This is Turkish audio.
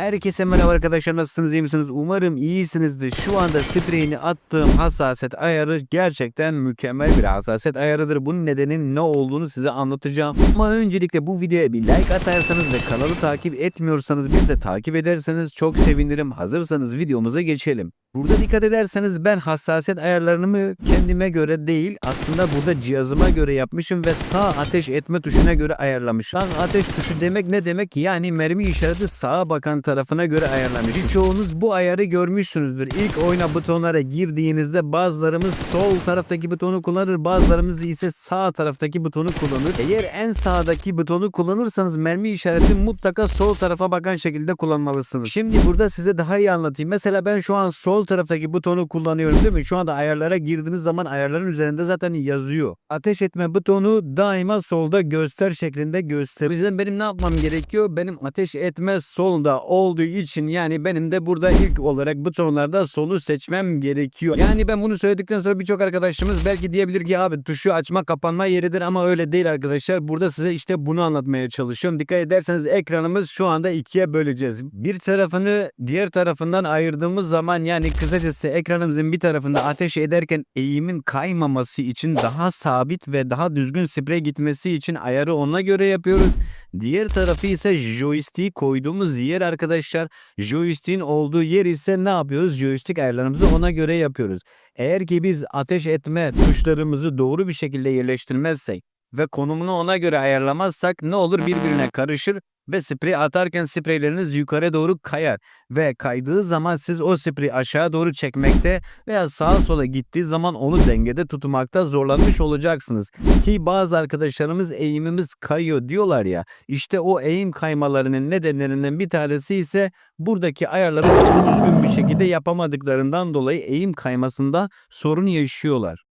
Herkese merhaba arkadaşlar nasılsınız iyi misiniz? Umarım iyisinizdir. Şu anda spreyini attığım hassasiyet ayarı gerçekten mükemmel bir hassasiyet ayarıdır. Bunun nedenin ne olduğunu size anlatacağım. Ama öncelikle bu videoya bir like atarsanız ve kanalı takip etmiyorsanız bir de takip ederseniz çok sevinirim. Hazırsanız videomuza geçelim. Burada dikkat ederseniz ben hassasiyet ayarlarımı kendime göre değil aslında burada cihazıma göre yapmışım ve sağ ateş etme tuşuna göre ayarlamışım. Sağ ateş tuşu demek ne demek? Yani mermi işareti sağa bakan tarafına göre ayarlamış. Birçoğunuz bu ayarı görmüşsünüzdür. İlk oyuna butonlara girdiğinizde bazılarımız sol taraftaki butonu kullanır bazılarımız ise sağ taraftaki butonu kullanır. Eğer en sağdaki butonu kullanırsanız mermi işareti mutlaka sol tarafa bakan şekilde kullanmalısınız. Şimdi burada size daha iyi anlatayım. Mesela ben şu an sol taraftaki butonu kullanıyorum değil mi? Şu anda ayarlara girdiğiniz zaman ayarların üzerinde zaten yazıyor. Ateş etme butonu daima solda göster şeklinde gösteriyor. O benim ne yapmam gerekiyor? Benim ateş etme solda olduğu için yani benim de burada ilk olarak butonlarda solu seçmem gerekiyor. Yani ben bunu söyledikten sonra birçok arkadaşımız belki diyebilir ki abi tuşu açma kapanma yeridir ama öyle değil arkadaşlar. Burada size işte bunu anlatmaya çalışıyorum. Dikkat ederseniz ekranımız şu anda ikiye böleceğiz. Bir tarafını diğer tarafından ayırdığımız zaman yani kısacası ekranımızın bir tarafında ateş ederken eğimin kaymaması için daha sabit ve daha düzgün sprey gitmesi için ayarı ona göre yapıyoruz. Diğer tarafı ise joystick koyduğumuz yer arkadaşlar. Joystick'in olduğu yer ise ne yapıyoruz? Joystick ayarlarımızı ona göre yapıyoruz. Eğer ki biz ateş etme tuşlarımızı doğru bir şekilde yerleştirmezsek ve konumunu ona göre ayarlamazsak ne olur birbirine karışır ve sprey atarken spreyleriniz yukarı doğru kayar ve kaydığı zaman siz o spreyi aşağı doğru çekmekte veya sağa sola gittiği zaman onu dengede tutmakta zorlanmış olacaksınız. Ki bazı arkadaşlarımız eğimimiz kayıyor diyorlar ya işte o eğim kaymalarının nedenlerinden bir tanesi ise buradaki ayarları düzgün bir şekilde yapamadıklarından dolayı eğim kaymasında sorun yaşıyorlar.